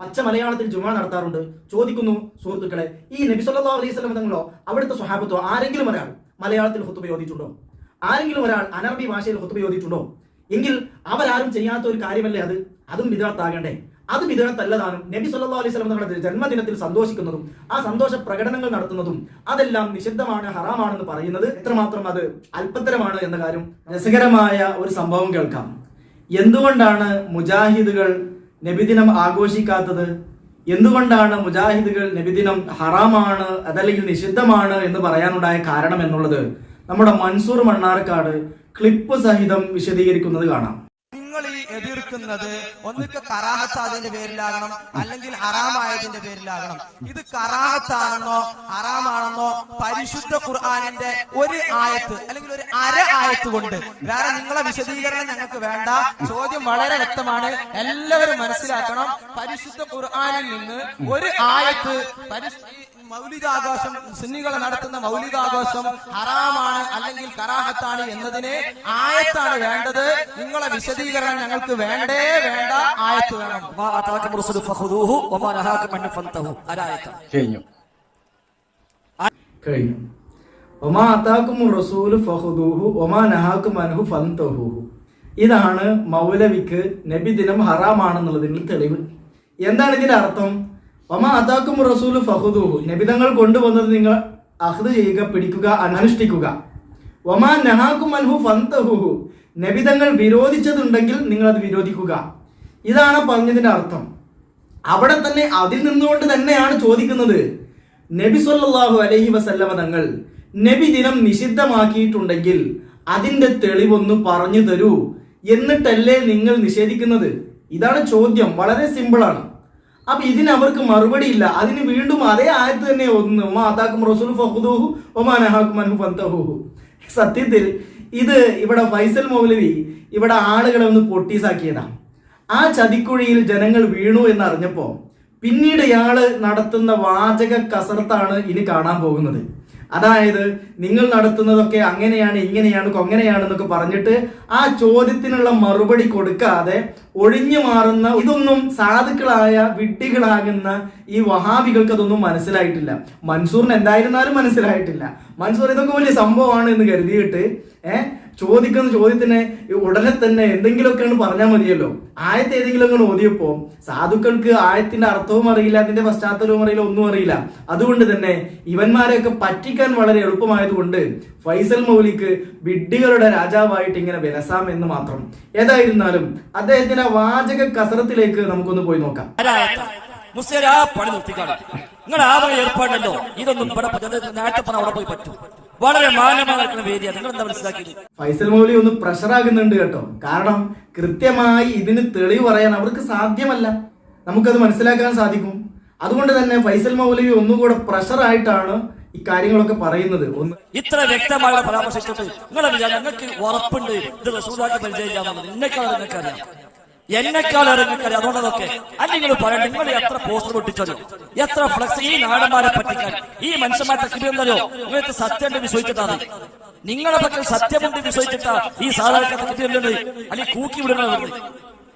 പച്ച മലയാളത്തിൽ ജുമാ നടത്താറുണ്ട്. ചോദിക്കുന്നു സുഹൃത്തുക്കളെ ഈ നബി സല്ലാ അലൈഹി തങ്ങളോ അവിടുത്തെ സ്വഹാബത്തോ ആരെങ്കിലും ഒരാൾ മലയാളത്തിൽ ഹുത്തുബ ആരെങ്കിലും ഒരാൾ അനറബി ഭാഷയിൽ ഹുത്തുബ എങ്കിൽ അവരാരും ചെയ്യാത്ത ഒരു കാര്യമല്ലേ അത്? അതും വിദഗ്ധാകണ്ടേ അത് വിദഗ്ധല്ലതാനും നബി സല്ലാ അലൈഹി തങ്ങളുടെ ജന്മദിനത്തിൽ സന്തോഷിക്കുന്നതും ആ സന്തോഷ പ്രകടനങ്ങൾ നടത്തുന്നതും അതെല്ലാം നിഷിദ്ധമാണ് ഹറാമാണെന്ന് പറയുന്നത് എത്രമാത്രം അത് അല്പത്തരമാണ് എന്ന കാര്യം രസകരമായ ഒരു സംഭവം കേൾക്കാം. എന്തുകൊണ്ടാണ് മുജാഹിദുകൾ നബിദിനം ആഘോഷിക്കാത്തത്? എന്തുകൊണ്ടാണ് മുജാഹിദുകൾ നബിദിനം ഹറാമാണ് അതല്ലെങ്കിൽ നിഷിദ്ധമാണ് എന്ന് പറയാനുണ്ടായ കാരണം എന്നുള്ളത് നമ്മുടെ മൻസൂർ മണ്ണാർക്കാട് ക്ലിപ്പ് സഹിതം വിശദീകരിക്കുന്നത് കാണാം. എതിർക്കുന്നത് ഒന്നിക്ക് കറാഹത്താതിന്റെ പേരിലാകണം അല്ലെങ്കിൽ ഹറാമായതിന്റെ പേരിലാകണം. ഇത് കറാഹത്താണെന്നോ ഹറാമാണെന്നോ പരിശുദ്ധ ഖുർആാനിന്റെ ഒരു ആയത്ത് അല്ലെങ്കിൽ ഒരു അര ആയത്ത് കൊണ്ട്. വേറെ നിങ്ങളെ വിശദീകരണം ഞങ്ങൾക്ക് വേണ്ട. ചോദ്യം വളരെ വ്യക്തമാണ്. എല്ലാവരും മനസ്സിലാക്കണം. പരിശുദ്ധ ഖുർആാനിൽ നിന്ന് ഒരു ആയത്ത് പരിശു- ഈ മൗലികാഘോഷം സുന്നികൾ നടത്തുന്ന മൗലികാഘോഷം ഹറാമാണ് അല്ലെങ്കിൽ കറാഹത്താണ് എന്നതിനെ ആയത്താണ് വേണ്ടത്. നിങ്ങളെ വിശദീകരണം ഞങ്ങൾക്ക് വേണ്ടേ വേണ്ട ആയത്ത് വേണം. ഇതാണ് മൗലവിക്ക് നബി ദിനം ഹറാമാണെന്നുള്ളതിന് തെളിവ്. എന്താണ് ഇതിന്റെ അർത്ഥം? ഒമാ അതാക്കും റസൂൽ ഫഹുദു നബിതങ്ങൾ കൊണ്ടുവന്നത് നിങ്ങൾ അഹ്ദ് ചെയ്യുക പിടിക്കുക അനുഷ്ഠിക്കുക. ഒമാ നഹാക്കും അൻഹു ഫന്തഹുഹു നബിതങ്ങൾ വിരോധിച്ചതുണ്ടെങ്കിൽ നിങ്ങൾ അത് വിരോധിക്കുക. ഇതാണ് പറഞ്ഞതിന്റെ അർത്ഥം. അവിടെ തന്നെ അതിൽ നിന്നുകൊണ്ട് തന്നെയാണ് ചോദിക്കുന്നത്. നബി സല്ലല്ലാഹു അലൈഹി വസല്ലമ തങ്ങൾ നബി ദിനം നിഷിദ്ധമാക്കിയിട്ടുണ്ടെങ്കിൽ അതിന്റെ തെളിവൊന്ന് പറഞ്ഞു തരൂ. എന്നിട്ടല്ലേ നിങ്ങൾ നിഷേധിക്കുന്നത്? ഇതാണ് ചോദ്യം. വളരെ സിമ്പിളാണ്. അപ്പൊ ഇതിന് അവർക്ക് മറുപടി ഇല്ല. അതിന് വീണ്ടും അതേ ആയത്ത് തന്നെ ഒന്ന് സത്യത്തിൽ ഇത് ഇവിടെ ഫൈസൽ മൗലവി ഇവിടെ ആളുകളെ ഒന്ന് പൊട്ടീസാക്കിയതാണ് ആ ചതിക്കുഴിയിൽ ജനങ്ങൾ വീണു എന്നറിഞ്ഞപ്പോ പിന്നീട് ഇയാൾ നടത്തുന്ന വാചക കസർത്താണ് ഇനി കാണാൻ പോകുന്നത്. അതായത് നിങ്ങൾ നടത്തുന്നതൊക്കെ അങ്ങനെയാണ് ഇങ്ങനെയാണ് കൊങ്ങനെയാണെന്നൊക്കെ പറഞ്ഞിട്ട് ആ ചോദ്യത്തിനുള്ള മറുപടി കൊടുക്കാതെ ഒഴിഞ്ഞു മാറുന്ന ഇതൊന്നും സാധുക്കളായ വിട്ടികളാകുന്ന ഈ വഹാബികൾക്ക് അതൊന്നും മനസ്സിലായിട്ടില്ല. മൻസൂറിന് എന്തായിരുന്നാലും മനസ്സിലായിട്ടില്ല. മൻസൂർ ഇതൊക്കെ വലിയ സംഭവമാണ് എന്ന് കരുതിയിട്ട് ഏഹ് ചോദിക്കുന്ന ചോദ്യത്തിന് ഉടനെ തന്നെ എന്തെങ്കിലുമൊക്കെയാണ് പറഞ്ഞാൽ മതിയല്ലോ. ആയത്ത് ഏതെങ്കിലും അങ്ങനെ ഓതിയപ്പോ സാധുക്കൾക്ക് ആയത്തിന്റെ അർത്ഥവും അറിയില്ല അതിന്റെ പശ്ചാത്തലവും അറിയില്ല ഒന്നും അറിയില്ല. അതുകൊണ്ട് തന്നെ ഇവന്മാരെയൊക്കെ പറ്റിക്കാൻ വളരെ എളുപ്പമായതുകൊണ്ട് ഫൈസൽ മൗലിക്ക് വിഡ്ഢികളുടെ രാജാവായിട്ട് ഇങ്ങനെ വിലസാം എന്ന് മാത്രം. ഏതായിരുന്നാലും അദ്ദേഹത്തിന്റെ വാചക കസറത്തിലേക്ക് നമുക്കൊന്ന് പോയി നോക്കാം. പണി നിങ്ങൾ ആ ഏർപ്പാടല്ലോ. ഇതൊന്നും ഇവിടെ നേരത്തെ പറഞ്ഞ അവിടെ പോയി പറ്റും. വളരെ നടക്കുന്ന വേദിയാണ്. നിങ്ങൾ എന്താ മനസ്സിലാക്കിയത്? ഫൈസൽ മൗലി ഒന്ന് പ്രഷർ ആകുന്നുണ്ട് കേട്ടോ. കാരണം കൃത്യമായി ഇതിന് തെളിവ് പറയാൻ അവർക്ക് സാധ്യമല്ല. നമുക്കത് മനസ്സിലാക്കാൻ സാധിക്കും. അതുകൊണ്ട് തന്നെ ഫൈസൽ മൗലവി ഒന്നുകൂടെ പ്രഷർ ആയിട്ടാണ് ഈ കാര്യങ്ങളൊക്കെ പറയുന്നത്. ഒന്ന് ഇത്ര വ്യക്തമായ പരാമർശിച്ചിട്ട് നിങ്ങളെ നിങ്ങൾക്ക് ഉറപ്പുണ്ട്. ഇത് റസൂലാക്കി പരിചയമില്ലാന്നുള്ളത് എന്നെക്കാൾ നിങ്ങൾക്കറിയാം. എന്നെക്കാൾ ഇറങ്ങിക്കറി അതുകൊണ്ടതൊക്കെ. അല്ലെങ്കിൽ പറയാം നിങ്ങൾ എത്ര പോസ്റ്റർ പൊട്ടിച്ചോ എത്ര ഫ്ലക്സ് ഈ നാടന്മാരെ പറ്റിക്കാൻ? ഈ മനുഷ്യന്മാരുടെ കിട്ടിയെന്നല്ലോ നിങ്ങൾക്ക് സത്യം വിശ്വസിച്ചിട്ടാണ്. നിങ്ങളെ പക്കൽ സത്യമുണ്ട് വിശ്വസിച്ചിട്ടാ ഈ സാധാരണ കിട്ടിയുള്ളത് അല്ലെങ്കിൽ കൂക്കി വിടുന്നത്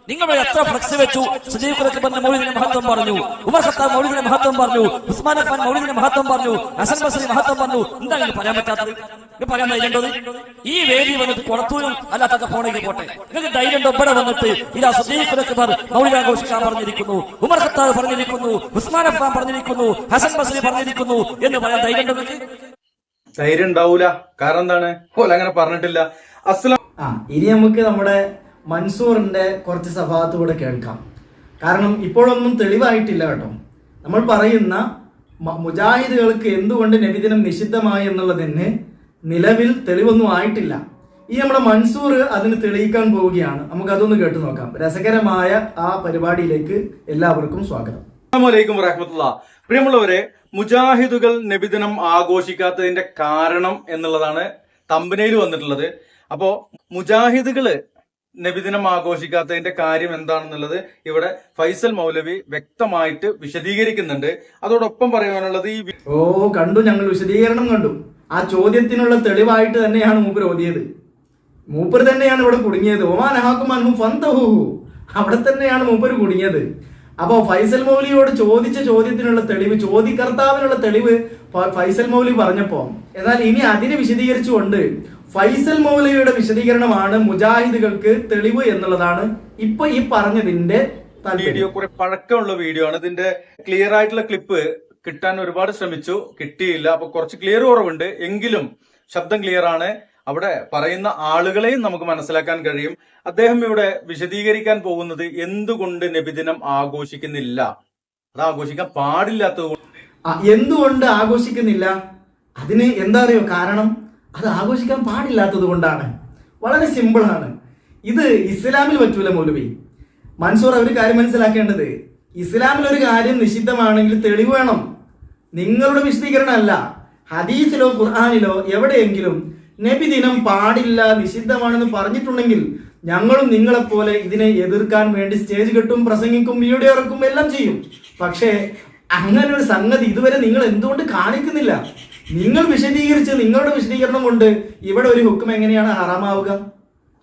നിങ്ങൾ എത്ര ഫ്ലക്സ് വെച്ചു? സുജീവ് കുലക്കബന്റെ മൗലിദിന്റെ മഹത്വം പറഞ്ഞു. ഉമർ ഖത്താബ് മൗലിദിന്റെ മഹത്വം പറഞ്ഞു. ഉസ്മാൻ അഫാൻ മൗലിദിന്റെ മഹത്വം പറഞ്ഞു. ഹസൻ ബസറി മഹത്വം പറഞ്ഞു. എന്താ നിങ്ങൾക്ക് പറയാൻ പറ്റാത്തത്? ഇത് പറയാൻ ധൈര്യമുണ്ടത് ഈ വേദി വന്നിട്ട് കുളത്തൂരും അല്ലാത്തൊക്കെ ഫോണിലേക്ക് പോട്ടെ. നിങ്ങൾക്ക് ധൈര്യം ഇവിടെ വന്നിട്ട് ഇതാ സുജീവ് കുലക്കബർ മൗലിദ് ആഘോഷിക്കാൻ പറഞ്ഞിരിക്കുന്നു. ഉമർ ഖത്താബ് പറഞ്ഞിരിക്കുന്നു. ഉസ്മാൻ അഫാൻ പറഞ്ഞിരിക്കുന്നു. ഹസൻ ബസറി പറഞ്ഞിരിക്കുന്നു. എന്ന് പറയാൻ ധൈര്യം ഉണ്ടോ ധൈര്യം ഉണ്ടാവൂല. കാരണം എന്താണ്? അങ്ങനെ പറഞ്ഞിട്ടില്ല. അസ്സലാം ആ ഇനി നമുക്ക് നമ്മുടെ മൻസൂറിന്റെ കുറച്ച് സഭാഗത്ത് കൂടെ കേൾക്കാം. കാരണം ഇപ്പോഴൊന്നും തെളിവായിട്ടില്ല കേട്ടോ. നമ്മൾ പറയുന്ന മുജാഹിദുകൾക്ക് എന്തുകൊണ്ട് നബിദിനം നിഷിദ്ധമായി എന്നുള്ളതിന് നിലവിൽ തെളിവൊന്നും ആയിട്ടില്ല. ഈ നമ്മുടെ മൻസൂർ അതിന് തെളിയിക്കാൻ പോവുകയാണ്. നമുക്ക് അതൊന്ന് കേട്ടു നോക്കാം. രസകരമായ ആ പരിപാടിയിലേക്ക് എല്ലാവർക്കും സ്വാഗതം. അസ്സലാമലൈക്കും വറഹമത്തുള്ള. പ്രിയമുള്ളവരെ മുജാഹിദുകൾ നബിദിനം ആഘോഷിക്കാത്തതിന്റെ കാരണം എന്നുള്ളതാണ് തമ്പനയിൽ വന്നിട്ടുള്ളത്. അപ്പോ മുജാഹിദുകൾ നബിദിനം ആഘോഷിക്കാത്തതിന്റെ കാര്യം എന്താണെന്നുള്ളത് ഇവിടെ ഫൈസൽ മൗലവി വ്യക്തമായിട്ട് വിശദീകരിക്കുന്നുണ്ട്. അതോടൊപ്പം പറയാനുള്ളത് ഈ ഓ കണ്ടു ഞങ്ങൾ വിശദീകരണം കണ്ടു. ആ ചോദ്യത്തിനുള്ള തെളിവായിട്ട് തന്നെയാണ് മൂപ്പർ ഓതിയത്. മൂപ്പർ തന്നെയാണ് ഇവിടെ കുടുങ്ങിയത്. ഒമാൻ ഹാക്കുമാൻ അൻഹു ഫന്തഹുഹു അവിടെ തന്നെയാണ് മൂപ്പർ കുടുങ്ങിയത്. അപ്പോൾ ഫൈസൽ മൗലിയോട് ചോദിച്ച ചോദ്യത്തിനുള്ള തെളിവ് ചോദ്യകർത്താവിനുള്ള തെളിവ് ഫൈസൽ മൗലി പറഞ്ഞപ്പോ. എന്നാൽ ഇനി അതിനെ വിശദീകരിച്ചുകൊണ്ട് ഫൈസൽ മൗലയുടെ വിശദീകരണമാണ് മുജാഹിദുകൾക്ക് തെളിവ് എന്നുള്ളതാണ് ഇപ്പൊ ഈ പറഞ്ഞതിന്റെ വീഡിയോ കുറെ പഴക്കമുള്ള വീഡിയോ ആണ്. ഇതിന്റെ ക്ലിയർ ആയിട്ടുള്ള ക്ലിപ്പ് കിട്ടാൻ ഒരുപാട് ശ്രമിച്ചു. കിട്ടിയില്ല. അപ്പൊ കുറച്ച് ക്ലിയർ കുറവുണ്ട്. എങ്കിലും ശബ്ദം ക്ലിയർ ആണ്. അവിടെ പറയുന്ന ആളുകളെയും നമുക്ക് മനസ്സിലാക്കാൻ കഴിയും. അദ്ദേഹം ഇവിടെ വിശദീകരിക്കാൻ പോകുന്നത് എന്തുകൊണ്ട് നബിദിനം ആഘോഷിക്കുന്നില്ല? അത് ആഘോഷിക്കാൻ പാടില്ലാത്തത് എന്തുകൊണ്ട് ആഘോഷിക്കുന്നില്ല? അതിന് എന്താ അറിയോ കാരണം? അത് ആഘോഷിക്കാൻ പാടില്ലാത്തത് കൊണ്ടാണ്. വളരെ സിമ്പിളാണ് ഇത് ഇസ്ലാമിൽ പറ്റൂല മൗലവി. മൻസൂർ ഒരു കാര്യം മനസ്സിലാക്കേണ്ടത് ഇസ്ലാമിൽ ഒരു കാര്യം നിഷിദ്ധമാണെങ്കിൽ തെളിവ് വേണം. നിങ്ങളുടെ വിശദീകരണമല്ല ഹദീസിലോ ഖുർആാനിലോ എവിടെയെങ്കിലും നബി ദിനം പാടില്ല നിഷിദ്ധമാണെന്ന് പറഞ്ഞിട്ടുണ്ടെങ്കിൽ ഞങ്ങളും നിങ്ങളെപ്പോലെ ഇതിനെ എതിർക്കാൻ വേണ്ടി സ്റ്റേജ് കെട്ടും പ്രസംഗിക്കും വീഡിയോ ഇറക്കും എല്ലാം ചെയ്യും. പക്ഷേ അങ്ങനെ ഒരു സംഗതി ഇതുവരെ നിങ്ങൾ എന്തുകൊണ്ട് കാണിക്കുന്നില്ല? നിങ്ങൾ വിശദീകരിച്ച് നിങ്ങളുടെ വിശദീകരണം കൊണ്ട് ഇവിടെ ഒരു ഹുക്കും എങ്ങനെയാണ് ഹറാമാവുക?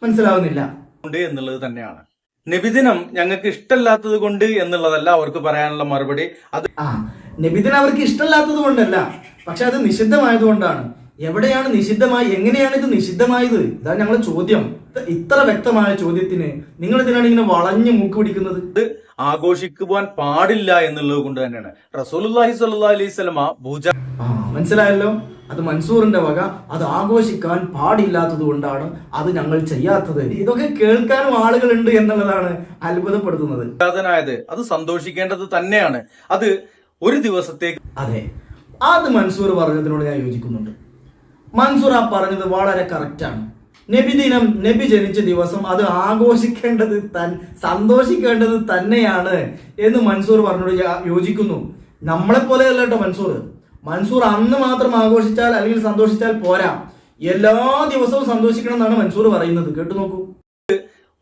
മനസ്സിലാവുന്നില്ല. ഉണ്ട് എന്നുള്ളത് തന്നെയാണ്. നബിദിനം ഞങ്ങൾക്ക് ഇഷ്ടമല്ലാത്തത് കൊണ്ട് എന്നുള്ളതല്ല അവർക്ക് പറയാനുള്ള മറുപടി. അത് ആ നബിദിനം അവർക്ക് ഇഷ്ടമല്ലാത്തത് കൊണ്ടല്ല പക്ഷെ അത് നിഷിദ്ധമായത് കൊണ്ടാണ്. എവിടെയാണ് നിഷിദ്ധമായി എങ്ങനെയാണ് ഇത് നിഷിദ്ധമായത്? ഇതാണ് ഞങ്ങളുടെ ചോദ്യം. ഇത്ര വ്യക്തമായ ചോദ്യത്തിന് നിങ്ങൾ ഇതിനാണ് ഇങ്ങനെ വളഞ്ഞു മൂക്ക് പിടിക്കുന്നത്? ആഘോഷിക്കുവാൻ പാടില്ല എന്നുള്ളത് കൊണ്ട് തന്നെയാണ്. റസൂലുള്ളാഹി സ്വല്ലല്ലാഹി അലൈഹി സ്വലമ ഭൂജ മനസ്സിലായല്ലോ? അത് മൻസൂറിന്റെ വക. അത് ആഘോഷിക്കാൻ പാടില്ലാത്തത് കൊണ്ടാണ് അത് ഞങ്ങൾ ചെയ്യാത്തത്. ഇതൊക്കെ കേൾക്കാനും ആളുകളുണ്ട് എന്നുള്ളതാണ് അത്ഭുതപ്പെടുത്തുന്നത്. അതായത് അത് സന്തോഷിക്കേണ്ടത് തന്നെയാണ്. അത് ഒരു ദിവസത്തേക്ക് അതെ. അത് മൻസൂർ പറഞ്ഞതിനോട് ഞാൻ യോജിക്കുന്നുണ്ട്. മൻസൂർ ആ പറഞ്ഞത് വളരെ കറക്റ്റാണ് നബി ദിനം നബി ജനിച്ച ദിവസം അത് ആഘോഷിക്കേണ്ടത് തൻ സന്തോഷിക്കേണ്ടത് തന്നെയാണ് എന്ന് മൻസൂർ പറഞ്ഞോട് യോജിക്കുന്നു. നമ്മളെ പോലെയല്ല കേട്ടോ മൻസൂർ. മൻസൂർ അന്ന് മാത്രം ആഘോഷിച്ചാൽ അല്ലെങ്കിൽ സന്തോഷിച്ചാൽ പോരാ. എല്ലാ ദിവസവും സന്തോഷിക്കണം എന്നാണ് മൻസൂർ പറയുന്നത്. കേട്ടു നോക്കൂ.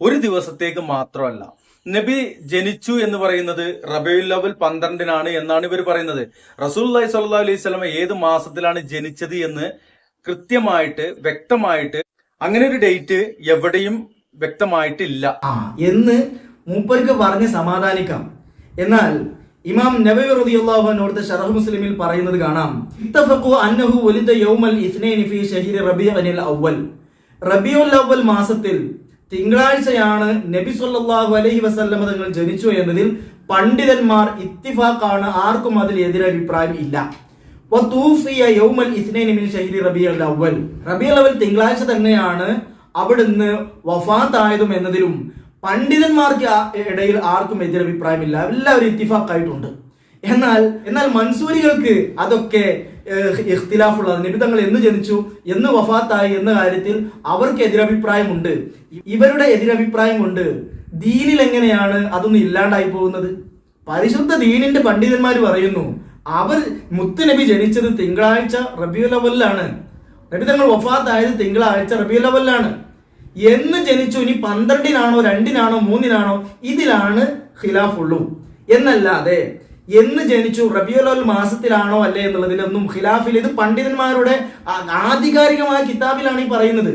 ഒരു ദിവസത്തേക്ക് മാത്രമല്ല. നബി ജനിച്ചു എന്ന് പറയുന്നത് റബിയുൽ അവൽ പന്ത്രണ്ടിനാണ് എന്നാണ് ഇവർ പറയുന്നത്. റസൂല്ലി സ്വല്ലാ അലൈഹി സ്വലമ ഏത് മാസത്തിലാണ് ജനിച്ചത് എന്ന് കൃത്യമായിട്ട് വ്യക്തമായിട്ട് അങ്ങനെ ഒരു ഡേറ്റ് എവിടെയും വ്യക്തമായിട്ടില്ല. ആ എന്ന് മൂപ്പർക്ക് പറഞ്ഞ് സമാധാനിക്കാം. എന്നാൽ ഇമാം നബവി റളിയല്ലാഹു അവിടുത്തെ ഷറഹ് മുസ്ലിമിൽ പറയുന്നത് കാണാം. ഇത്തഫഖു അന്നഹു വലിദ യൗമൽ ഫീ റബീഉൽ അവ്വൽ. റബീഉൽ അവ്വൽ മാസത്തിൽ തിങ്കളാഴ്ചയാണ് നബി സല്ലല്ലാഹു അലൈഹി വസല്ലമ തങ്ങൾ ജനിച്ചു എന്നതിൽ പണ്ഡിതന്മാർ ഇത്തിഫാഖാണ് ആർക്കും അതിൽ എതിരഭിപ്രായം ഇല്ല. അവൽ തിങ്കളാഴ്ച തന്നെയാണ് അവിടുന്ന് വഫാത്തായതും എന്നതിലും പണ്ഡിതന്മാർക്ക് ഇടയിൽ ആർക്കും എതിരഭിപ്രായമില്ല എല്ലാവരും ഇത്തിഫാക്കായിട്ടുണ്ട്. എന്നാൽ എന്നാൽ മൻസൂരികൾക്ക് അതൊക്കെ ഇഖ്തിലാഫുള്ളത് നിബിതങ്ങൾ എന്ന് ജനിച്ചു എന്ന് വഫാത്തായി എന്ന കാര്യത്തിൽ അവർക്ക് എതിരഭിപ്രായമുണ്ട്. ഇവരുടെ എതിരഭിപ്രായം കൊണ്ട് ദീനിൽ എങ്ങനെയാണ് അതൊന്നും ഇല്ലാണ്ടായി പോകുന്നത്? പരിശുദ്ധ ദീനിന്റെ പണ്ഡിതന്മാർ പറയുന്നു അവർ മുത്തുനബി ജനിച്ചത് തിങ്കളാഴ്ച റബിയുൽ ലവലിലാണ് നബി തങ്ങൾ വഫാത്തായത് തിങ്കളാഴ്ച റബിയുൽ ലവലിലാണ് എന്ന് ജനിച്ചു ഇനി പന്ത്രണ്ടിനാണോ രണ്ടിനാണോ മൂന്നിനാണോ ഇതിലാണ് ഖിലാഫുള്ളൂ. എന്നല്ലാതെ എന്ന് ജനിച്ചു റബിയുൽ മാസത്തിലാണോ അല്ലേ എന്നുള്ളതിലൊന്നും ഖിലാഫിൽ ഇത് പണ്ഡിതന്മാരുടെ ആധികാരികമായ കിതാബിലാണ് ഈ പറയുന്നത്.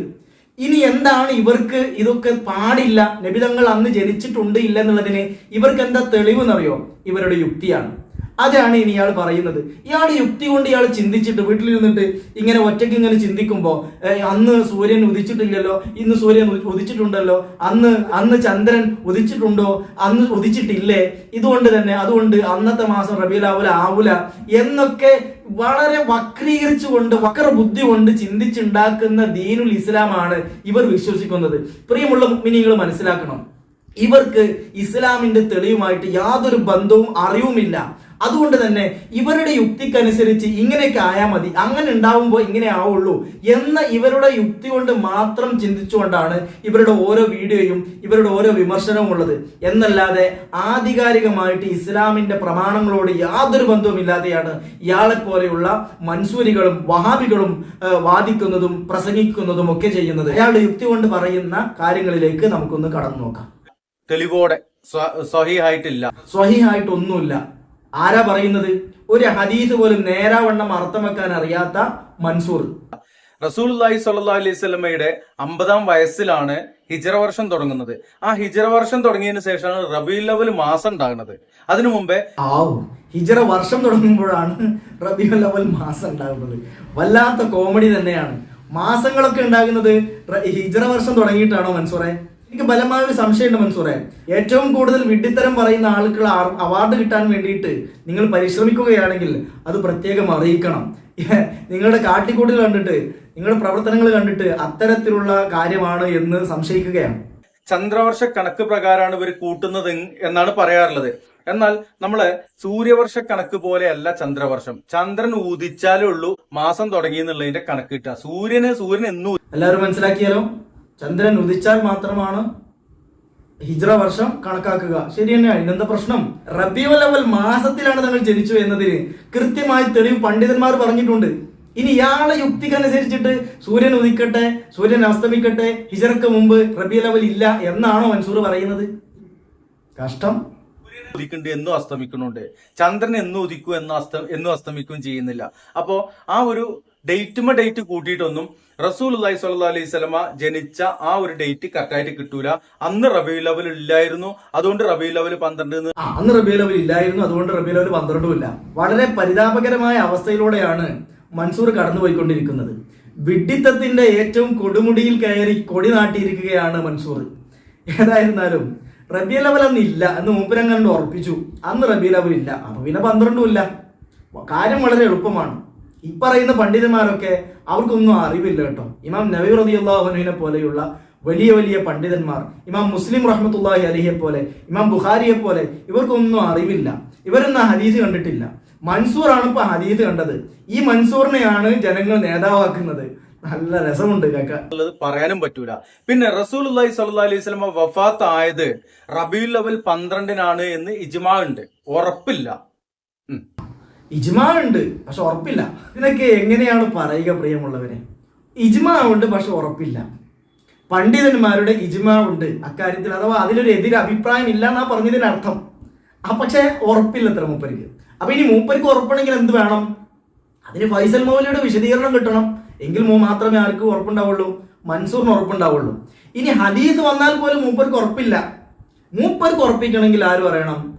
ഇനി എന്താണ് ഇവർക്ക് ഇതൊക്കെ പാടില്ല? നബിതങ്ങൾ അന്ന് ജനിച്ചിട്ടുണ്ട് ഇല്ല എന്നുള്ളതിന് ഇവർക്ക് എന്താ തെളിവ് എന്നറിയോ ഇവരുടെ യുക്തിയാണ്. അതാണ് ഇനി ഇയാൾ പറയുന്നത്. ഇയാൾ യുക്തി കൊണ്ട് ഇയാൾ ചിന്തിച്ചിട്ട് വീട്ടിലിരുന്നിട്ട് ഇങ്ങനെ ഒറ്റയ്ക്ക് ഇങ്ങനെ ചിന്തിക്കുമ്പോൾ അന്ന് സൂര്യൻ ഉദിച്ചിട്ടില്ലല്ലോ ഇന്ന് സൂര്യൻ ഉദിച്ചിട്ടുണ്ടല്ലോ അന്ന് അന്ന് ചന്ദ്രൻ ഉദിച്ചിട്ടുണ്ടോ അന്ന് ഉദിച്ചിട്ടില്ലേ ഇതുകൊണ്ട് തന്നെ അതുകൊണ്ട് അന്നത്തെ മാസം റബിയിലാവൂല ആവൂല എന്നൊക്കെ വളരെ വക്രീകരിച്ചുകൊണ്ട് വക്ര ബുദ്ധി കൊണ്ട് ചിന്തിച്ചുണ്ടാക്കുന്ന ദീനുൽ ഇസ്ലാമാണ് ഇവർ വിശ്വസിക്കുന്നത്. പ്രിയമുള്ള മിനിങ്ങൾ മനസ്സിലാക്കണം. ഇവർക്ക് ഇസ്ലാമിന്റെ തെളിവുമായിട്ട് യാതൊരു ബന്ധവും അറിവുമില്ല. അതുകൊണ്ട് തന്നെ ഇവരുടെ യുക്തിക്കനുസരിച്ച് ഇങ്ങനെയൊക്കെ ആയാൽ മതി. അങ്ങനെ ഉണ്ടാവുമ്പോൾ ഇങ്ങനെ ആവുള്ളൂ. എന്ന ഇവരുടെ യുക്തി കൊണ്ട് മാത്രം ചിന്തിച്ചുകൊണ്ടാണ് ഇവരുടെ ഓരോ വീഡിയോയും ഇവരുടെ ഓരോ വിമർശനവും ഉള്ളത്. എന്നല്ലാതെ ആധികാരികമായിട്ട് ഇസ്ലാമിന്റെ പ്രമാണങ്ങളോട് യാതൊരു ബന്ധവുമില്ലാതെയാണ് ഇയാളെ പോലെയുള്ള മൻസൂരികളും വഹാബികളും വാദിക്കുന്നതും പ്രസംഗിക്കുന്നതും ഒക്കെ ചെയ്യുന്നത്. അയാളുടെ യുക്തി കൊണ്ട് പറയുന്ന കാര്യങ്ങളിലേക്ക് നമുക്കൊന്ന് കടന്നു നോക്കാം. തെളിവോടെ സ്വഹിഹായിട്ടില്ല. സ്വഹിഹായിട്ടൊന്നുമില്ല. ആരാ പറയുന്നത്? ഒരു ഹദീസ് പോലും നേരാവണ്ണം അർത്ഥം വെക്കാൻ അറിയാത്ത മൻസൂർ. റസൂലുല്ലാഹി സ്വല്ലല്ലാഹി അലൈഹി സ്വലമയുടെ അമ്പതാം വയസ്സിലാണ് ഹിജറ വർഷം തുടങ്ങുന്നത്. ആ ഹിജറ വർഷം തുടങ്ങിയതിന് ശേഷമാണ് റബീഉൽ ലവൽ മാസം ഉണ്ടാകുന്നത്. അതിനു മുമ്പേ ആവും. ഹിജറ വർഷം തുടങ്ങുമ്പോഴാണ് റബീഉൽ അവൽ മാസം ഉണ്ടാകുന്നത്. വല്ലാത്ത കോമഡി തന്നെയാണ്. മാസങ്ങളൊക്കെ ഉണ്ടാകുന്നത് ഹിജറ വർഷം തുടങ്ങിയിട്ടാണോ മൻസൂറെ? എനിക്ക് ബലമായ ഒരു സംശയമുണ്ട് മൻസൂറെ. ഏറ്റവും കൂടുതൽ വിഡ്ഢിത്തരം പറയുന്ന ആളുകൾ അവാർഡ് കിട്ടാൻ വേണ്ടിയിട്ട് നിങ്ങൾ പരിശ്രമിക്കുകയാണെങ്കിൽ അത് പ്രത്യേകം അറിയിക്കണം. നിങ്ങളുടെ കാട്ടിക്കൂട്ടിൽ കണ്ടിട്ട് നിങ്ങളുടെ പ്രവർത്തനങ്ങൾ കണ്ടിട്ട് അത്തരത്തിലുള്ള കാര്യമാണ് എന്ന് സംശയിക്കുകയാണ്. ചന്ദ്രവർഷ കണക്ക് പ്രകാരമാണ് ഇവർ കൂട്ടുന്നത് എന്നാണ് പറയാറുള്ളത്. എന്നാൽ നമ്മൾ സൂര്യവർഷ കണക്ക് പോലെയല്ല ചന്ദ്രവർഷം. ചന്ദ്രൻ ഉദിച്ചാലേ ഉള്ളൂ മാസം തുടങ്ങി എന്നുള്ളതിന്റെ കണക്ക് കിട്ടുക. സൂര്യന് സൂര്യൻ എന്നും എല്ലാവരും മനസ്സിലാക്കിയാലോ? ചന്ദ്രൻ ഉദിച്ചാൽ മാത്രമാണ് ഹിജ്ര വർഷം കണക്കാക്കുക. ശരി തന്നെയാണ് ഇന്നെന്താ പ്രശ്നം? റബിയോ അവൽ മാസത്തിലാണ് തങ്ങൾ ജനിച്ചു എന്നതിന് കൃത്യമായി തെളിവ് പണ്ഡിതന്മാർ പറഞ്ഞിട്ടുണ്ട്. ഇനി ഇയാളെ യുക്തിക്കനുസരിച്ചിട്ട് സൂര്യൻ ഉദിക്കട്ടെ സൂര്യൻ അസ്തമിക്കട്ടെ ഹിജറക്ക് മുമ്പ് റബിയ ലെവൽ ഇല്ല എന്നാണോ മൻസൂർ പറയുന്നത്? കഷ്ടം. ഉദിക്കുന്നുണ്ട് എന്നും അസ്തമിക്കുന്നുണ്ട്. ചന്ദ്രൻ എന്നും ഉദിക്കും എന്നും അസ്ത എന്നും അസ്തമിക്കും ചെയ്യുന്നില്ല. അപ്പോ ആ ഒരു ഡേറ്റുമ ഡേറ്റ് കൂട്ടിയിട്ടൊന്നും റസൂൽ അള്ളഹി സ്വല്ലാ അലൈഹി സ്വലമ ജനിച്ച ആ ഒരു ഡേറ്റ് കറക്റ്റായിട്ട് കിട്ടൂല. അന്ന് റബി ലെവൽ ഇല്ലായിരുന്നു. അതുകൊണ്ട് റബി ലെവൽ പന്ത്രണ്ട് അന്ന് റബീഉൽ അവൽ ഇല്ലായിരുന്നു. അതുകൊണ്ട് റബീഉൽ അവൽ പന്ത്രണ്ടും ഇല്ല. വളരെ പരിതാപകരമായ അവസ്ഥയിലൂടെയാണ് മൻസൂർ കടന്നുപോയിക്കൊണ്ടിരിക്കുന്നത്. വിഡ്ഢിത്തത്തിന്റെ ഏറ്റവും കൊടുമുടിയിൽ കയറി കൊടി നാട്ടിയിരിക്കുകയാണ് മൻസൂർ. ഏതായിരുന്നാലും റബീഉൽ അവൽ അന്ന് ഇല്ല എന്ന് മൂപ്പരം ഉറപ്പിച്ചു. അന്ന് റബീഉൽ അവൽ ഇല്ല. അപ്പൊ പിന്നെ പന്ത്രണ്ടും ഇല്ല. കാര്യം വളരെ എളുപ്പമാണ്. ഇപ്പറയുന്ന പണ്ഡിതന്മാരൊക്കെ അവർക്കൊന്നും അറിവില്ല കേട്ടോ. ഇമാം നബി റബിയുള്ളാഹുനുവിനെ പോലെയുള്ള വലിയ വലിയ പണ്ഡിതന്മാർ ഇമാം മുസ്ലിം റഹ്മത്തുല്ലാഹി അലിയെ പോലെ ഇമാം ബുഖാരിയെ പോലെ ഇവർക്കൊന്നും അറിവില്ല. ഇവരൊന്നും ഹദീസ് കണ്ടിട്ടില്ല. മൻസൂർ ആണ് ഇപ്പൊ ഹദീസ് കണ്ടത്. ഈ മൻസൂറിനെയാണ് ജനങ്ങൾ നേതാവാക്കുന്നത്. നല്ല രസമുണ്ട് ഉള്ളത് പറയാനും പറ്റൂല. പിന്നെ റസൂൽ അള്ളഹി അലൈഹി സ്വലമ വഫാത്ത് ആയത് റബിയുൽ അവൽ പന്ത്രണ്ടിനാണ് എന്ന് ഇജ്മാ ഉണ്ട്. ഉറപ്പില്ല. ഇജ്മാ ഉണ്ട് പക്ഷെ ഉറപ്പില്ല. ഇതിനൊക്കെ എങ്ങനെയാണ് പറയുക പ്രിയമുള്ളവരെ? ഇജ്മാ ഉണ്ട് പക്ഷെ ഉറപ്പില്ല. പണ്ഡിതന്മാരുടെ ഇജ്മാ ഉണ്ട് അക്കാര്യത്തിൽ അഥവാ അതിലൊരു എതിരഭിപ്രായം ഇല്ല എന്നാ പറഞ്ഞതിന് അർത്ഥം. ആ പക്ഷെ ഉറപ്പില്ല അത്ര മൂപ്പരിക്ക് അപ്പൊ ഇനി മൂപ്പരിക്ക് ഉറപ്പണെങ്കിൽ എന്ത് വേണം? അതിന് ഫൈസൽ മൗലിയുടെ വിശദീകരണം കിട്ടണം. എങ്കിൽ മൂ മാത്രമേ ആർക്കും ഉറപ്പുണ്ടാവുള്ളൂ? മൻസൂറിന് ഉറപ്പുണ്ടാവുള്ളൂ. ഇനി ഹദീസ് വന്നാൽ പോലും മൂപ്പർക്ക് ഉറപ്പില്ല. മൂപ്പർക്ക് ഉറപ്പിക്കണമെങ്കിൽ ആര് പറയണം?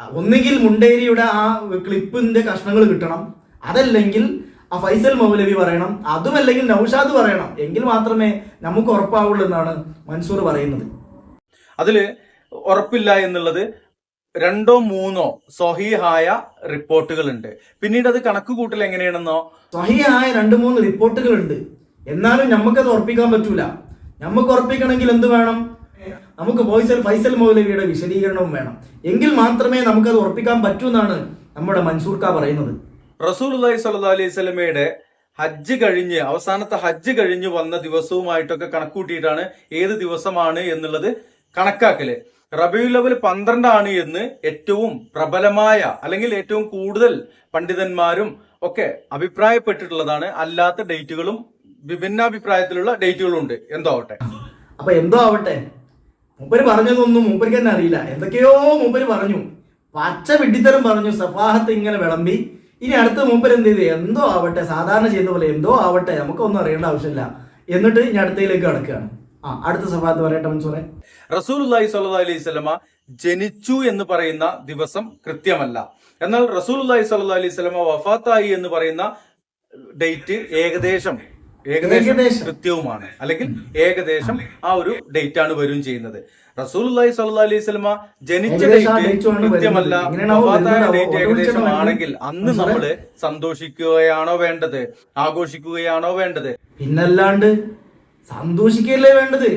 ഒന്നുകിൽ മുണ്ടേരിയുടെ ആ ക്ലിപ്പിന്റെ കഷ്ണങ്ങൾ കിട്ടണം. അതല്ലെങ്കിൽ ആ ഫൈസൽ മൗലവി പറയണം. അതുമല്ലെങ്കിൽ നൌഷാദ് പറയണം. എങ്കിൽ മാത്രമേ നമുക്ക് ഉറപ്പാവുള്ളൂ എന്നാണ് മൻസൂർ പറയുന്നത്. അതിൽ ഉറപ്പില്ല എന്നുള്ളത് രണ്ടോ മൂന്നോ സ്വഹീഹായ റിപ്പോർട്ടുകൾ ഉണ്ട് പിന്നീട് അത് കണക്ക് കൂട്ടൽ എങ്ങനെയാണെന്നോ? സ്വഹീഹായ രണ്ട് മൂന്ന് റിപ്പോർട്ടുകൾ ഉണ്ട് എന്നാലും നമുക്കത് ഉറപ്പിക്കാൻ പറ്റൂല. നമുക്ക് ഉറപ്പിക്കണമെങ്കിൽ എന്ത് വേണം? നമുക്ക് ഫൈസൽ ഫൈസൽ മൗലവിയുടെ വിശദീകരണവും വേണം. എങ്കിൽ മാത്രമേ നമുക്കത് ഉറപ്പിക്കാൻ പറ്റൂ എന്നാണ് നമ്മുടെ മൻസൂർ ഖാ പറയുന്നത്. റസൂൽ സ്വല്ലാ അലൈഹി സ്വലമയുടെ ഹജ്ജ് കഴിഞ്ഞ് അവസാനത്തെ ഹജ്ജ് കഴിഞ്ഞ് വന്ന ദിവസവുമായിട്ടൊക്കെ കണക്കൂട്ടിയിട്ടാണ് ഏത് ദിവസമാണ് എന്നുള്ളത് കണക്കാക്കൽ. റബിയുൽ ലെവൽ പന്ത്രണ്ടാണ് എന്ന് ഏറ്റവും പ്രബലമായ അല്ലെങ്കിൽ ഏറ്റവും കൂടുതൽ പണ്ഡിതന്മാരും ഒക്കെ അഭിപ്രായപ്പെട്ടിട്ടുള്ളതാണ്. അല്ലാത്ത ഡേറ്റുകളും വിഭിന്നാഭിപ്രായത്തിലുള്ള ഡേറ്റുകളും ഉണ്ട് എന്തോ ആവട്ടെ. അപ്പൊ എന്തോ ആവട്ടെ? മൂപ്പര് പറഞ്ഞതൊന്നും മൂപ്പർക്ക് തന്നെ അറിയില്ല. എന്തൊക്കെയോ മൂപ്പര് പറഞ്ഞു. പച്ച വിഡ്ഢിത്തരം പറഞ്ഞു സഫാഹത്ത് ഇങ്ങനെ വിളമ്പി. ഇനി അടുത്ത മൂപ്പര് എന്ത് ചെയ്തു? എന്തോ ആവട്ടെ സാധാരണ ചെയ്യുന്ന പോലെ എന്തോ ആവട്ടെ നമുക്കൊന്നും അറിയേണ്ട ആവശ്യമില്ല. എന്നിട്ട് ഇനി അടുത്തയിലേക്ക് കിടക്കുകയാണ്. ആ അടുത്ത സഫാഹത്ത് പറയട്ടെ മൻസൂറെ. റസൂൽ അള്ളഹി സ്വല്ലാ അലൈഹി ജനിച്ചു എന്ന് പറയുന്ന ദിവസം കൃത്യമല്ല. എന്നാൽ റസൂൽ അലൈഹി സ്വല്ലാ അലൈഹി സ്വലമ വഫാത്തായി എന്ന് പറയുന്ന ഡേറ്റ് ഏകദേശം ഏകദേശം. കൃത്യവുമാണ്. അല്ലെങ്കിൽ ഏകദേശം ആ ഒരു ഡേറ്റ് ആണ് വരും ചെയ്യുന്നത്. റസൂൽ അള്ളഹി അലൈഹി സ്വലമ ജനിച്ച ഡേറ്റ് കൃത്യമല്ല? ഡേറ്റ് ഏകദേശം ആണെങ്കിൽ അന്ന്? നമ്മൾ സന്തോഷിക്കുകയാണോ വേണ്ടത്? ആഘോഷിക്കുകയാണോ വേണ്ടത്? പിന്നല്ലാണ്ട് സന്തോഷിക്കല്ലേ വേണ്ടത്?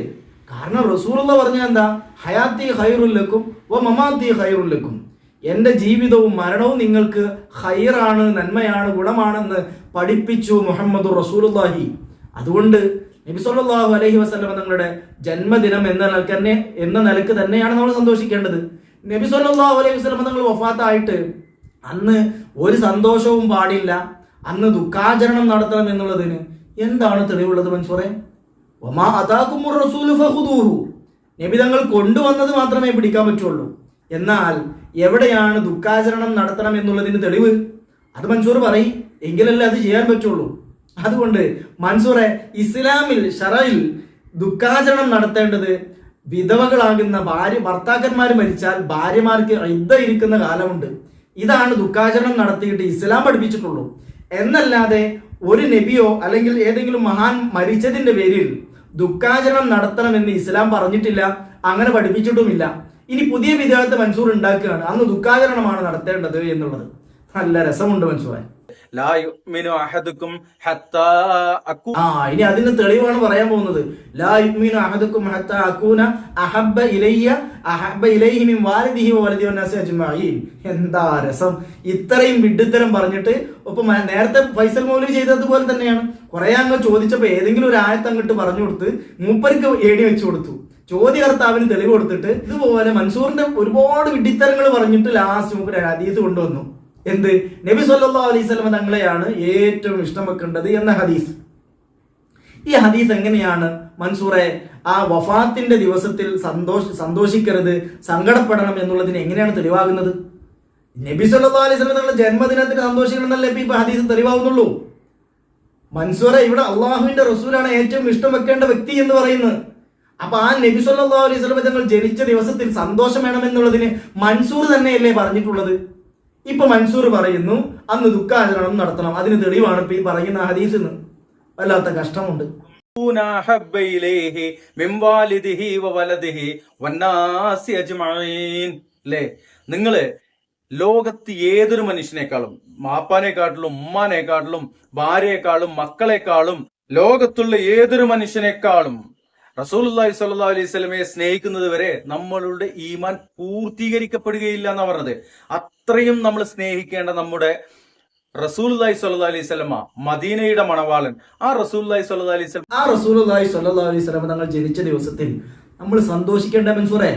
കാരണം റസൂലുള്ള പറഞ്ഞ എന്താ? ഹയാത്തി ഹൈറുല്ലക്കും ഓ മമാത്തി ഹൈറുല്ലക്കും എന്റെ ജീവിതവും മരണവും നിങ്ങൾക്ക് ഹൈറാണ് നന്മയാണ് ഗുണമാണെന്ന് പഠിപ്പിച്ചു മുഹമ്മദ് റസൂലുള്ളാഹി. അതുകൊണ്ട് നബി സല്ലല്ലാഹു അലൈഹി വസല്ലം തങ്ങളുടെ ജന്മദിനം എന്ന നിലയ്ക്ക് തന്നെ എന്ന നിലയ്ക്ക് തന്നെയാണ് നമ്മൾ സന്തോഷിക്കേണ്ടത്. നബി സല്ലല്ലാഹു അലൈഹി വസല്ലം തങ്ങൾ വഫാത്തായിട്ട് അന്ന് ഒരു സന്തോഷവും പാടില്ല. അന്ന് ദുഃഖാചരണം നടത്തണം എന്നുള്ളതിന് എന്താണ് തെളിവുള്ളത് മൻസൂറെ? ഒമാ അതാക്കുമുർ റസൂലു ഫഖുദൂഹു. നബി തങ്ങൾ കൊണ്ടുവന്നത് മാത്രമേ പിടിക്കാൻ പറ്റുള്ളൂ. എന്നാൽ എവിടെയാണ് ദുഃഖാചരണം നടത്തണം എന്നുള്ളതിന് തെളിവ്? അത് മൻസൂർ പറയും എങ്കിലല്ലേ അത് ചെയ്യാൻ പറ്റുള്ളൂ. അതുകൊണ്ട് മൻസൂറെ ഇസ്ലാമിൽ ഷറയിൽ ദുഃഖാചരണം നടത്തേണ്ടത് വിധവകളാകുന്ന ഭാര്യ ഭർത്താക്കന്മാർ മരിച്ചാൽ ഭാര്യമാർക്ക് ഇദ്ദ ഇരിക്കുന്ന കാലമുണ്ട്. ഇതാണ് ദുഃഖാചരണം നടത്തിയിട്ട് ഇസ്ലാം പഠിപ്പിച്ചിട്ടുള്ളൂ. എന്നല്ലാതെ ഒരു നബിയോ അല്ലെങ്കിൽ ഏതെങ്കിലും മഹാൻ മരിച്ചതിന്റെ പേരിൽ ദുഃഖാചരണം നടത്തണമെന്ന് ഇസ്ലാം പറഞ്ഞിട്ടില്ല അങ്ങനെ പഠിപ്പിച്ചിട്ടുമില്ല. ഇനി പുതിയ വിദേഹത്തെ മൻസൂർ ഉണ്ടാക്കുകയാണ്. അന്ന് ദുഃഖാചരണമാണ് നടത്തേണ്ടത് എന്നുള്ളത്. നല്ല രസമുണ്ട് മൻസൂറെ. ആ ഇനി അതിന് തെളിവാണ് പറയാൻ പോകുന്നത്. അഹബ്ബ അഹബ്ബ ഇലൈഹി വാലിദിഹി എന്താ രസം? ഇത്രയും വിഡ്ഢിത്തരം പറഞ്ഞിട്ട് ഒപ്പം നേരത്തെ ഫൈസൽ മൗലവി ചെയ്തതുപോലെ തന്നെയാണ്. കുറെ അങ്ങ് ചോദിച്ചപ്പോ ഏതെങ്കിലും ഒരു ആയത്ത് അങ്ങോട്ട് പറഞ്ഞു കൊടുത്ത് മൂപ്പർക്ക് ഏടി വെച്ചു കൊടുത്തു. ചോദ്യകർത്താവിന് തെളിവ് കൊടുത്തിട്ട് ഇതുപോലെ മൻസൂറിന്റെ ഒരുപാട് വിഡ്ഢിത്തരങ്ങൾ പറഞ്ഞിട്ട് ലാസ്റ്റ് അതീത് ഹദീസ് കൊണ്ടുവന്നു. എന്ത്? നബി സല്ലാ അലൈഹി വസല്ലം തങ്ങളെയാണ് ഏറ്റവും ഇഷ്ടം വെക്കേണ്ടത് എന്ന ഹദീസ്. ഈ ഹദീസ് എങ്ങനെയാണ്? മൻസൂറെ ആ വഫാത്തിന്റെ ദിവസത്തിൽ സന്തോഷ സന്തോഷിക്കരുത് സങ്കടപ്പെടണം എന്നുള്ളതിന് എങ്ങനെയാണ് തെളിവാകുന്നത്? നബി സല്ലാ അലൈഹി വസല്ലം തങ്ങളുടെ ജന്മദിനത്തിന് സന്തോഷിക്കണം എന്നല്ലേ ഇപ്പൊ ഹദീസ് തെളിവാകുന്നുള്ളൂ മൻസൂറ ഇവിടെ അള്ളാഹുവിന്റെ റസൂലാണ് ഏറ്റവും ഇഷ്ടം വെക്കേണ്ട വ്യക്തി എന്ന് പറയുന്നത്. അപ്പൊ ആ നബി സല്ലാ അലൈഹി വസല്ലം തങ്ങൾ ജനിച്ച ദിവസത്തിൽ സന്തോഷം വേണമെന്നുള്ളതിന് മൻസൂർ തന്നെയല്ലേ പറഞ്ഞിട്ടുള്ളത്? ഇപ്പൊ മൻസൂർ പറയുന്നു അന്ന് ദുഃഖാചരണം നടത്തണം. അതിന് തെളിവാണ് ഇപ്പൊ ഈ പറയുന്ന ഹദീസ് എന്ന് വല്ലാത്ത കഷ്ടമുണ്ട്. അല്ലേ നിങ്ങൾ ലോകത്ത് ഏതൊരു മനുഷ്യനേക്കാളും മാപ്പാനേക്കാട്ടിലും ഉമ്മാനേക്കാട്ടിലും ഭാര്യയെക്കാളും മക്കളെക്കാളും ലോകത്തുള്ള ഏതൊരു മനുഷ്യനേക്കാളും റസൂലുള്ളാഹി സല്ലാ അലൈഹി സ്വലമയെ സ്നേഹിക്കുന്നത് വരെ നമ്മളുടെ ഈമാൻ പൂർത്തീകരിക്കപ്പെടുകയില്ല എന്ന് പറഞ്ഞത്. അത്രയും നമ്മൾ സ്നേഹിക്കേണ്ട നമ്മുടെ റസൂലുള്ളാഹി സല്ലാ അലൈഹി സ്വലമ മദീനയുടെ മണവാളൻ. ആ റസൂലുള്ളാഹി സല്ലാ അലൈഹി സ്വലം ആ റസൂലുള്ളാഹി സല്ലാ അലൈഹി സ്വലമ തങ്ങൾ ജനിച്ച ദിവസത്തിൽ നമ്മൾ സന്തോഷിക്കേണ്ട മൻസൂറെ?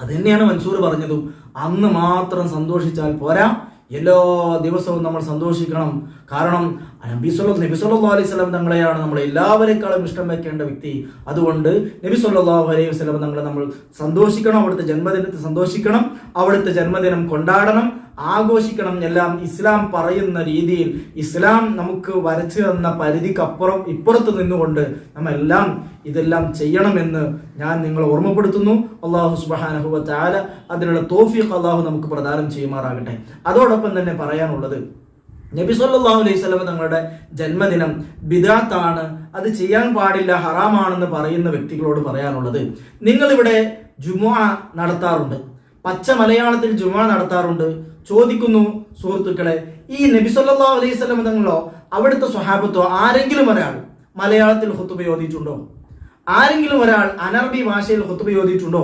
അത് തന്നെയാണ് മൻസൂർ പറഞ്ഞതും. അന്ന് മാത്രം സന്തോഷിച്ചാൽ പോരാ. എല്ലാ ദിവസവും നമ്മൾ സന്തോഷിക്കണം. കാരണം നബി സല്ല നബി സല്ലല്ലാഹു അലൈഹി സ്വലം തങ്ങളെയാണ് നമ്മൾ എല്ലാവരെക്കാളും ഇഷ്ടം വെക്കേണ്ട വ്യക്തി. അതുകൊണ്ട് നബി സല്ലല്ലാഹു അലൈഹി വസ്ലം തങ്ങളെ നമ്മൾ സന്തോഷിക്കണം. അവിടുത്തെ ജന്മദിനത്തെ സന്തോഷിക്കണം. അവിടുത്തെ ജന്മദിനം കൊണ്ടാടണം. ആഘോഷിക്കണം എല്ലാം ഇസ്ലാം പറയുന്ന രീതിയിൽ ഇസ്ലാം നമുക്ക് വരച്ചു തന്ന പരിധിക്കപ്പുറം ഇപ്പുറത്ത് നിന്നുകൊണ്ട് നമ്മെല്ലാം ഇതെല്ലാം ചെയ്യണമെന്ന് ഞാൻ നിങ്ങളെ ഓർമ്മപ്പെടുത്തുന്നു. അള്ളാഹു സുബാനഹുബത്താല അതിനുള്ള തോഫിഖ് അള്ളാഹു നമുക്ക് പ്രദാനം ചെയ്യുമാറാകട്ടെ. അതോടൊപ്പം തന്നെ പറയാനുള്ളത് നബി സല്ലാഹു അലൈഹി സ്വലം തങ്ങളുടെ ജന്മദിനം ബിദാത്താണ്. അത് ചെയ്യാൻ പാടില്ല ഹറാമാണെന്ന് പറയുന്ന വ്യക്തികളോട് പറയാനുള്ളത് നിങ്ങളിവിടെ ജുമുഅ നടത്താറുണ്ട്. പച്ച മലയാളത്തിൽ ജുമുഅ നടത്താറുണ്ട്. ചോദിക്കുന്നു സുഹൃത്തുക്കളെ ഈ നബി സല്ലല്ലാഹു അലൈഹി സ്വലം തങ്ങളോ അവിടുത്തെ സ്വഹാബത്തോ ആരെങ്കിലും ഒരാൾ മലയാളത്തിൽ ഹുത്തുബ ഓതിയിട്ടുണ്ടോ ആരെങ്കിലും ഒരാൾ അനർബി ഭാഷയിൽ ഹുത്തുബ ഓതിയിട്ടുണ്ടോ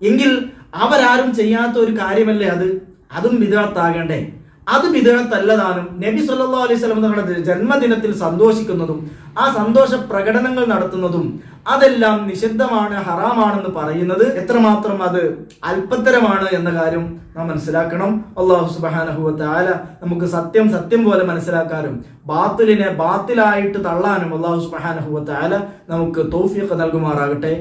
എങ്കിൽ അവരാരും ചെയ്യാത്ത ഒരു കാര്യമല്ലേ അത്? അതും വിദഗ്ധാകണ്ടേ അത് വിദഗ്ധല്ലതാനും നബി സല്ലാ അലൈഹി സ്വലം തങ്ങളുടെ ജന്മദിനത്തിൽ സന്തോഷിക്കുന്നതും ആ സന്തോഷ പ്രകടനങ്ങൾ നടത്തുന്നതും അതെല്ലാം നിഷിദ്ധമാണ് ഹറാമാണെന്ന് പറയുന്നത്. എത്രമാത്രം അത് അല്പത്തരമാണ് എന്ന കാര്യം നാം മനസ്സിലാക്കണം. അള്ളാഹു സുബാനഹുല നമുക്ക് സത്യം സത്യം പോലെ മനസ്സിലാക്കാനും ബാത്തിലിനെ ബാത്തിലായിട്ട് തള്ളാനും അള്ളാഹു സുബാനഹുല നമുക്ക് തോഫിയൊക്കെ നൽകുമാറാകട്ടെ.